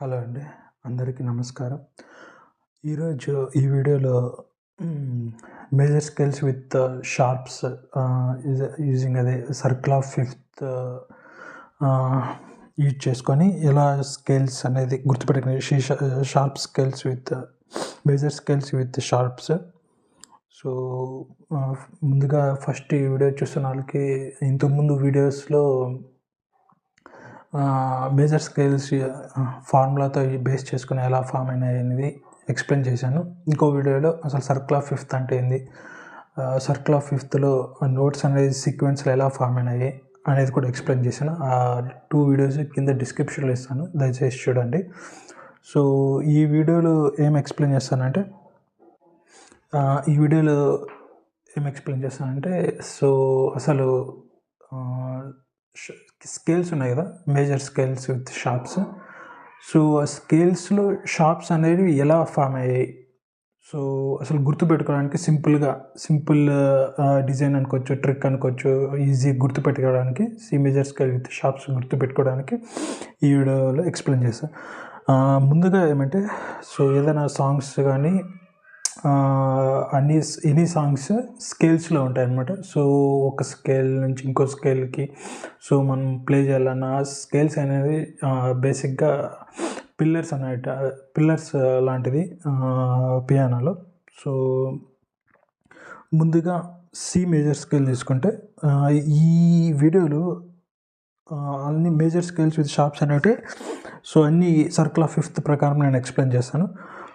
Hello అండి. అందరికీ నమస్కారం. ఈరోజు ఈ వీడియోలో major scales with sharps using అదే సర్కిల్ ఆఫ్ ఫిఫ్త్ యూజ్ చేసుకొని ఎలా స్కేల్స్ అనేది గుర్తుపెట్టుకునే sharp scales with major scales with sharps. So ముందుగా ఫస్ట్ ఈ వీడియో చూస్తున్న వాళ్ళకి ఇంతకుముందు వీడియోస్లో మేజర్ స్కేల్స్ ఫార్ములాతో బేస్ చేసుకుని ఎలా ఫామ్ అయినాయి అనేది ఎక్స్ప్లెయిన్ చేశాను. ఇంకో వీడియోలో అసలు సర్కిల్ ఆఫ్ ఫిఫ్త్ అంటే ఏంది? సర్కిల్ ఆఫ్ ఫిఫ్త్లో నోట్స్ అనేది సీక్వెన్స్లో ఎలా ఫామ్ అయినాయి అనేది కూడా ఎక్స్ప్లెయిన్ చేశాను. ఆ టూ వీడియోస్ కింద డిస్క్రిప్షన్లో ఇస్తాను. దయచేసి చూడండి. సో ఈ వీడియోలో ఏం ఎక్స్ప్లెయిన్ చేస్తానంటే ఈ వీడియోలో ఏం ఎక్స్ప్లెయిన్ చేస్తానంటే సో అసలు స్కేల్స్ ఉన్నాయి కదా? Major scales with sharps. So ఆ స్కేల్స్లో షాప్స్ అనేవి ఎలా ఫామ్ అయ్యాయి? సో అసలు గుర్తుపెట్టుకోవడానికి సింపుల్గా సింపుల్ డిజైన్ అనుకోవచ్చు ట్రిక్ అనుకోవచ్చు easy గుర్తుపెట్టుకోవడానికి C major scale with sharps గుర్తుపెట్టుకోవడానికి ఈ వీడియోలో ఎక్స్ప్లెయిన్ చేస్తాను ముందుగా ఏమంటే సో ఏదైనా సాంగ్స్ కానీ అన్ని ఎనీ సాంగ్స్ స్కేల్స్లో ఉంటాయి అన్నమాట సో ఒక స్కేల్ నుంచి ఇంకో స్కేల్కి సో మనం ప్లే చేయాలన్న స్కేల్స్ అనేది బేసిక్గా పిల్లర్స్ అనేట పిల్లర్స్ లాంటిది పియానోలో. సో ముందుగా సి మేజర్ స్కేల్ తీసుకుంటే ఈ వీడియోలో అన్ని మేజర్ స్కేల్స్ విత్ షాప్స్ అనేవి సో అన్ని సర్కిల్ ఆఫ్ ఫిఫ్త్ ప్రకారం నేను ఎక్స్ప్లెయిన్ చేస్తాను.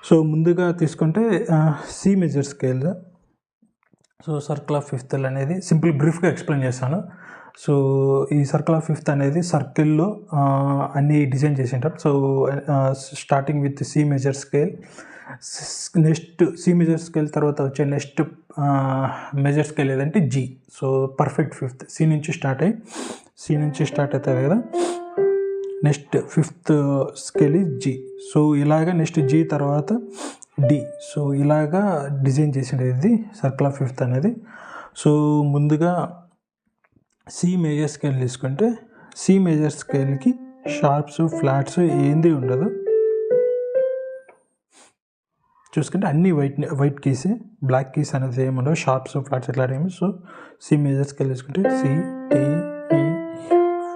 సో ముందుగా తీసుకుంటే C major scale so circle of fifth అనేది సింపుల్ బ్రీఫ్గా ఎక్స్ప్లెయిన్ చేస్తాను. సో ఈ సర్కిల్ ఆఫ్ ఫిఫ్త్ అనేది సర్కిల్లో అన్ని డిజైన్ చేసి ఉంటారు so starting with C major scale next C major scale తర్వాత వచ్చే నెక్స్ట్ మేజర్ స్కేల్ ఏదంటే G so perfect fifth C నుంచి స్టార్ట్ అయ్యి సి నుంచి స్టార్ట్ అవుతుంది కదా. Next fifth scale is G. So ఇలాగ నెక్స్ట్ జీ తర్వాత డి. సో ఇలాగా డిజైన్ చేసేది సర్కిల్ ఆఫ్ ఫిఫ్త్ అనేది. సో ముందుగా సి మేజర్ స్కేల్ తీసుకుంటే సి మేజర్ స్కేల్కి షార్ప్స్ ఫ్లాట్స్ ఏంది ఉండదు. చూసుకుంటే అన్ని వైట్ వైట్ కీసే బ్లాక్ కీస్ అనేది ఏముండవు షార్ప్స్ ఫ్లాట్స్ ఎట్లా ఏమి సో సి మేజర్ స్కేల్ తీసుకుంటే C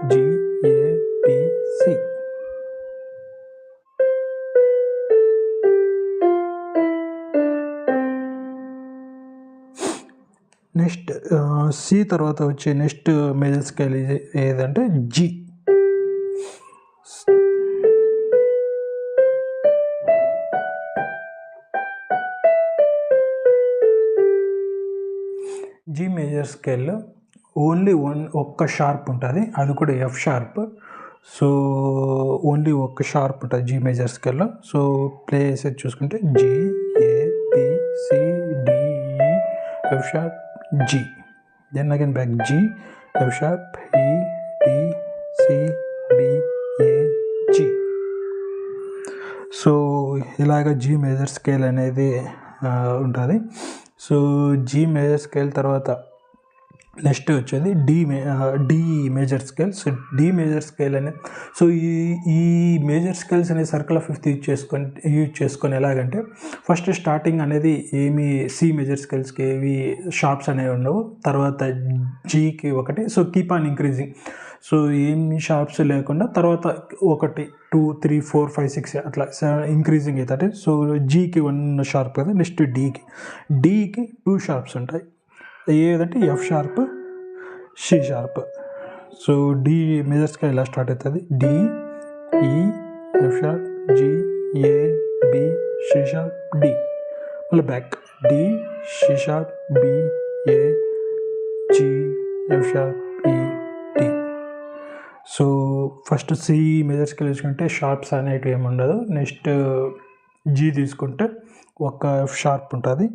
D E next C తర్వాత వచ్చే నెక్స్ట్ మేజర్ స్కేల్ ఏదంటే జి. జీ మేజర్ స్కేల్లో ఓన్లీ వన్ ఒక్క షార్ప్ ఉంటుంది అది కూడా ఎఫ్ షార్ప్. సో ఓన్లీ ఒక్క షార్ప్ ఉంటుంది జీ మేజర్ స్కేల్లో సో ప్లే చేసేది చూసుకుంటే G A B C D E F sharp. G then again back G F sharp E D C B A G so ఇలాగ G major scale అనేది ఉంటుంది. So G major scale తర్వాత next వచ్చేది D మే D major scales D major scale అనేది so ఈ ఈ major scales అనే circle of fifth use చేసుకొని యూజ్ చేసుకొని ఎలాగంటే ఫస్ట్ స్టార్టింగ్ అనేది ఏమి సి మేజర్ స్కేల్స్కి ఏవి షార్ప్స్ అనేవి ఉండవు. తర్వాత జీకి ఒకటి. So keep on increasing so ఏమి షార్ప్స్ లేకుండా తర్వాత ఒకటి two three four five six అట్లా ఇంక్రీజింగ్ అవుతాయి సో జీకి వన్ షార్ప్ కదా నెక్స్ట్ డీకి డీకి టూ షార్ప్స్ ఉంటాయి. ఏదంటే F sharp C sharp so D major ఇలా స్టార్ట్ అవుతుంది? D E F sharp G A B C sharp D మళ్ళీ back D C sharp B A G F sharp E D so first C మెజర్స్కి తీసుకుంటే sharps అనేటివి ఏమి ఉండదు. Next G తీసుకుంటే ఒక F sharp ఉంటుంది.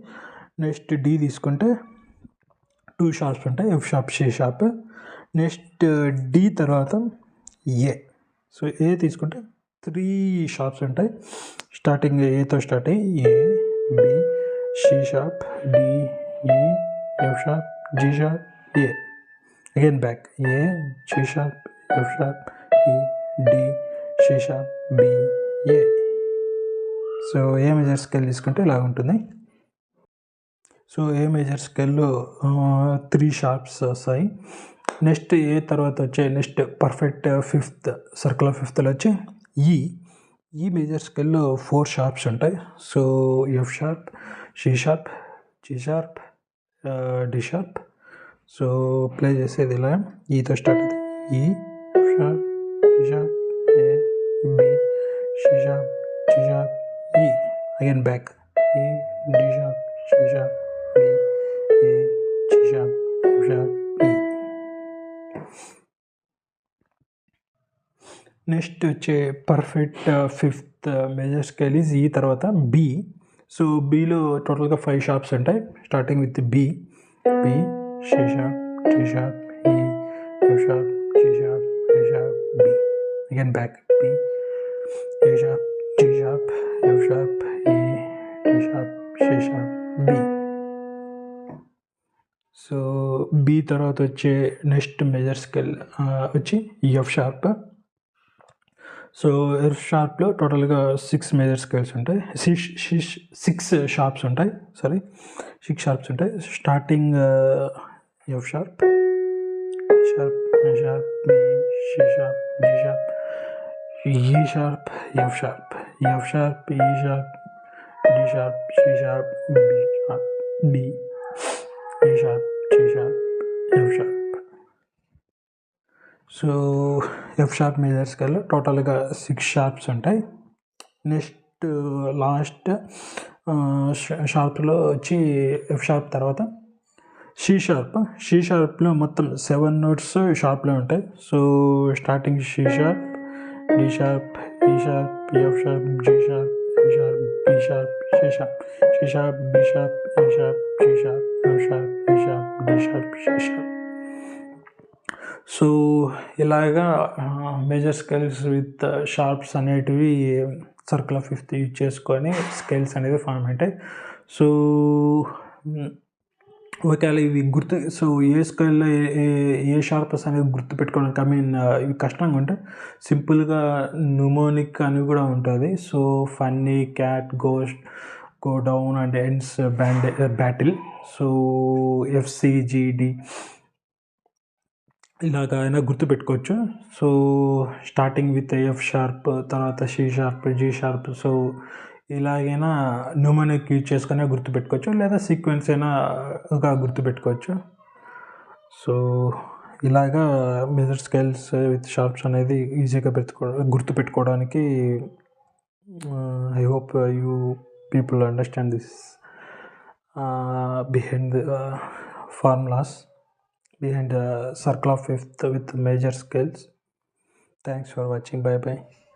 నెక్స్ట్ డి తీసుకుంటే two sharps ఉంటాయి. F sharp C sharp next D తర్వాత ఏ సో ఏ తీసుకుంటే త్రీ షార్ప్స్ ఉంటాయి. స్టార్టింగ్ ఏతో స్టార్ట్ అయ్యి A B C sharp D E F sharp G sharp A again back A C sharp F sharp E D C sharp B A so A major scale తీసుకుంటే ఇలా ఉంటుంది so A major స్కేల్లో three sharps వస్తాయి. Next A తర్వాత వచ్చే next perfect fifth circle of ఫిఫ్త్లో వచ్చి ఈ ఈ మేజర్ స్కేల్లో ఫోర్ షార్ప్స్ ఉంటాయి. So F sharp C sharp G sharp D sharp so play చేసేది ఇలా. ఈతో స్టార్ట్ అవుతుంది. E sharp C sharp A B C sharp G sharp E again back E D sharp C sharp next వచ్చే perfect fifth major scale is E తర్వాత B so బీలో టోటల్గా five sharps ఉంటాయి starting with B B C sharp T sharp E F sharp G sharp D sharp B again back B A sharp G sharp F sharp E D sharp C sharp B so B తర్వాత వచ్చే next major scale వచ్చి F sharp so F షార్ప్లో టోటల్గా six major scales ఉంటాయి six six sharps ఉంటాయి sorry six sharps ఉంటాయి starting F sharp sharp sharp B C sharp G sharp E sharp F sharp F sharp E sharp D sharp C sharp B sharp B A sharp G sharp F sharp so F sharp majors కల్లా టోటల్గా six sharps ఉంటాయి. Next last షార్ప్లో వచ్చి F sharp తర్వాత C sharp C షార్ప్లో మొత్తం seven notes షార్ప్లో ఉంటాయి. So starting C sharp D sharp E sharp F sharp G sharp E sharp B sharp C sharp C sharp B sharp A sharp C sharp F sharp E sharp D sharp C sharp so ఇలాగా major scales with sharps అనేటివి circle of fifth use చేసుకొని scales అనేది form అవుతాయి. So ఒకవేళ ఇవి గుర్తు so ఏ స్కేల్లో ఏ ఏ sharps అనేది గుర్తు పెట్టుకోవడానికి ఐ మీన్ ఇవి కష్టంగా ఉంటాయి సింపుల్గా న్యూమోనిక్ అని కూడా ఉంటుంది. So funny cat ghost go down and ends band battle so FCGD ఇలాగ అయినా గుర్తుపెట్టుకోవచ్చు. So starting with F sharp తర్వాత C sharp G sharp so ఇలాగైనా న్యూమనిక్ యూజ్ చేసుకునే గుర్తుపెట్టుకోవచ్చు. లేదా సీక్వెన్స్ అయినా ఒక గుర్తుపెట్టుకోవచ్చు. సో ఇలాగా మెజర్ స్కేల్స్ విత్ షార్ప్స్ అనేది ఈజీగా పెట్టుకో గుర్తుపెట్టుకోవడానికి I hope you people understand this behind formulas behind the circle of fifth with major scales. Thanks for watching. Bye bye